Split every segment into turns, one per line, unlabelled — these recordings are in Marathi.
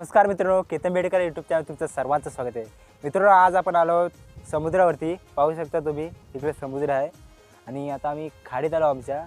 नमस्कार मित्रांनो केतन बेडेकर यूट्यूब चॅनल तुमचं सर्वांचं स्वागत आहे. मित्रांनो आज आपण आलो आहोत समुद्रावरती. पाहू शकता तुम्ही इकडे समुद्र आहे. आणि आता आम्ही खाडीत आलो आमच्या.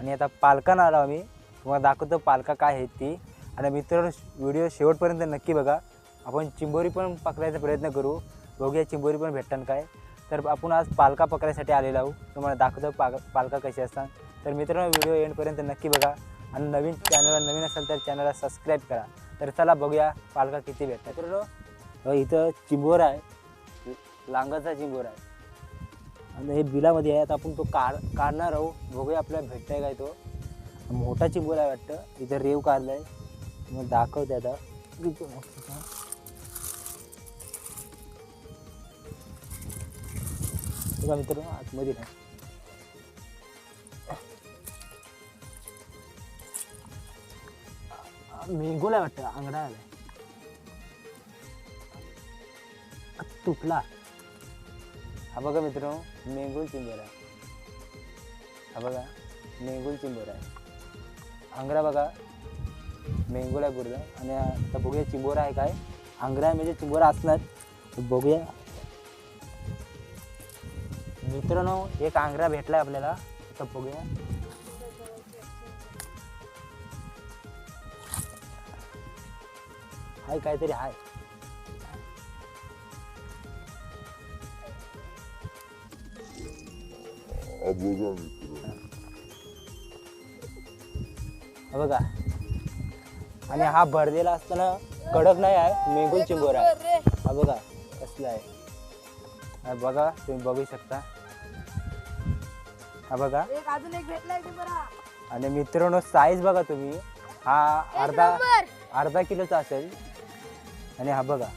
आणि आता पालकानं आलो आम्ही. तुम्हाला दाखवतो पालका काय आहेत ती. आणि मित्रांनो व्हिडिओ शेवटपर्यंत नक्की बघा. आपण चिंबोरी पण पकडायचा प्रयत्न करू. बघूया चिंबोरी पण भेटतात काय. तर आपण आज पालका पकडायसाठी आलेलो आहोत. तुम्हाला दाखवतो पाल पालका कशी असतात. तर मित्रांनो व्हिडिओ एंडपर्यंत नक्की बघा. आणि नवीन चॅनलला नवीन असेल तर चॅनलला सबस्क्राईब करा. तर चला बघूया पालका किती भेटतात. मित्रांनो इथं चिंबोर आहे. लांगाचा चिंबोर आहे. आणि हे बिलामध्ये आहे. आता आपण तो काढ काढणार आहोत. बघूया आपल्याला भेटतंय काय तो. मोठा चिंबोर आहे वाटतं. इथं रेव काढलाय. मग दाखवते आता. मित्र आतमध्ये नाही मेंगोला वाटतं आंगडा आलाय तुटला. हा बघा मित्र मेंगुल चिंबोरा हा बघा मेंगुल चिंबोरा आहे. आंगडा बघा मेंगुला गुरला आणि आता बघूया चिंबोरा आहे काय. आंगडा म्हणजे चिंबोरा असणार. बघूया. मित्रांनो एक आंगरा भेटलाय आपल्याला. आता बघूया. हाय काहीतरी हाय. हा बघा. आणि हा भरलेला असताना कडक नाही आहे मेंगुल चिंबोर आहे. हा बघा कसला आहे. बघा तुम्ही बघू शकता. हा बघा. आणि मित्रांनो साईज बघा तुम्ही. हा अर्धा अर्धा किलोचा असेल. आणि हा बघा.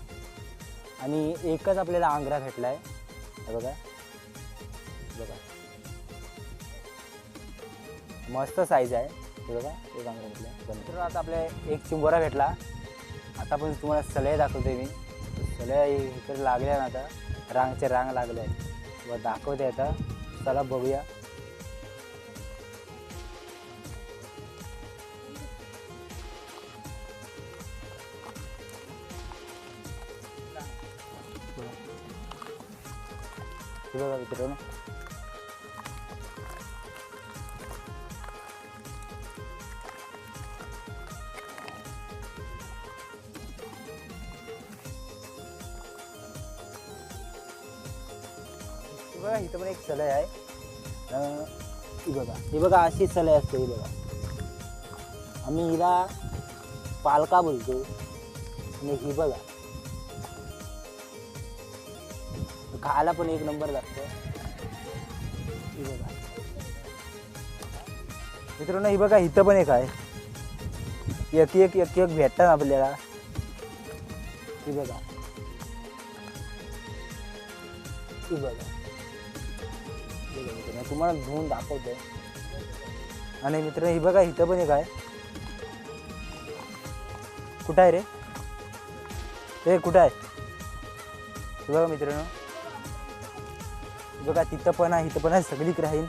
आणि एकच आपल्याला आंग्रा भेटला हा बघा. बघा. मस्त साईज आहे. हे बघा. एक आंग्रा भेटला आता आपल्या एक चिंबोरा भेटला. आता पण तुम्हाला सलय दाखवते मी. सलय इकडे लागल्या ना आता. रांगचे रांग लागले आहे व दाखवते आता. चला बघूया. हे बघा मित्रांनो बघा इथं पण एक सलय आहे अं, ही बघा ही बघा अशी सलय असते ही बघा आम्ही हिला पालका बोलतो आणि ही बघा खायला पण एक नंबर लागतो. बघा. मित्रांनो ही बघा इथं पण एक आहे. एक एक एक एक भेटतात आपल्याला. ही बघा. ही बघा. ही तुम्हाला धुवून दाखवतोय. आणि मित्र ही बघा इथं पण एक आहे. कुठं आहे रे? हे कुठं आहे? बघा मित्रांनो. बघा तिथं पण आहे इथं पण आहे सगळीकडे राहील.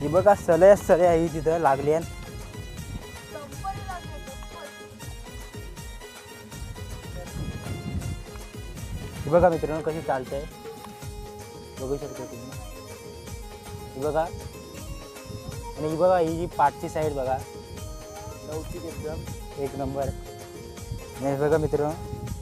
ही बघा सलय सलय आहे तिथं लागली आहे. ही बघा मित्रांनो कशी चालतंय. बघू शकता तुम्ही. ही बघा. आणि ही बघा ही जी पाठची साईड बघा. एकदम. एक नंबर. आणि हे बघा मित्रांनो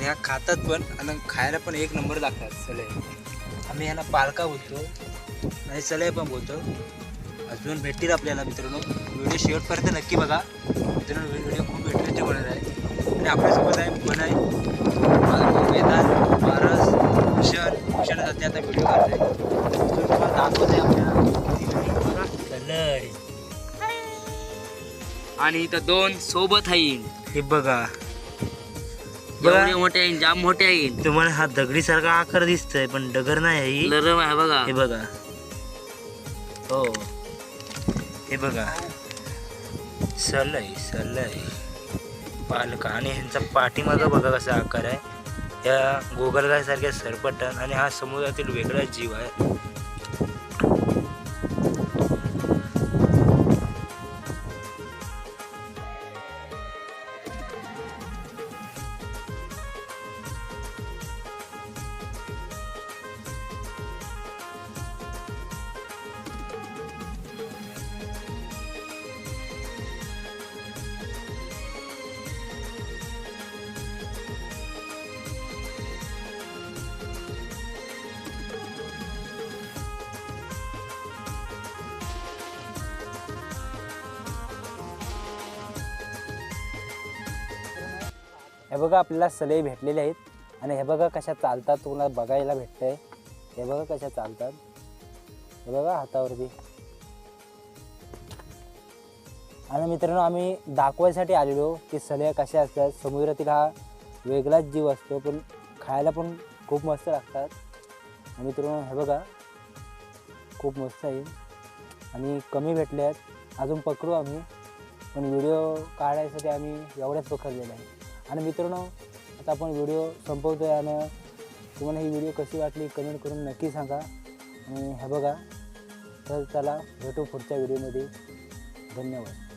आणि हा खातात पण आणि खायला पण एक नंबर लागतात सलय आम्ही यांना पालका बोलतो आणि सलय पण बोलतो. अजून भेटतील आपल्याला मित्रांनो. व्हिडिओ शेवटपर्यंत नक्की बघा. मित्रांनो व्हिडिओ खूप इंटरेस्टिंग होणार आहे. आणि आपल्यासोबत आहे पण आहे. वेदांत पारस भूषण भूषण सध्या आता व्हिडिओ काढतोय तो तुम्हाला दाखवत आहे आपल्याला
आणि इथं दोन सोबत आहे
हे बघा. बघा.
एवढे मोठे आहे जाम मोठे आहे.
तुम्हाला हा दगडी सारखा आकार दिसतोय पण डगर नाही आहे ही.
नरम आहे बघा.
हे बघा. हो. हे बघा. सलय सलय पालका आणि ह्यांचा पाठीमागा बघा कसा आकार आहे. या गोगलगाय सारख्या सरपटन आणि हा समुद्रातील वेगळा जीव आहे. हे बघा आपल्याला सलई भेटलेले आहेत. आणि हे बघा कशा चालतात तुम्हाला बघायला भेटतंय. हे बघा कशा चालतात. हे बघा हातावरती. आणि मित्रांनो आम्ही दाखवायसाठी आलेलो की सलया कशा असतात. समुद्रातील हा वेगळाच जीव असतो पण खायला पण खूप मस्त लागतात. आणि मित्रांनो हे बघा. खूप मस्त आहे. आणि कमी भेटले आहेत अजून पकडू आम्ही. पण व्हिडिओ काढायसाठी आम्ही एवढ्याच पकडलेला आहे आणि मित्रांनो आता आपण व्हिडिओ संपवतो आहे आणि तुम्हाला ही व्हिडिओ कशी वाटली कमेंट करून नक्की सांगा. आणि हे बघा तर चला भेटू पुढच्या व्हिडिओमध्ये धन्यवाद.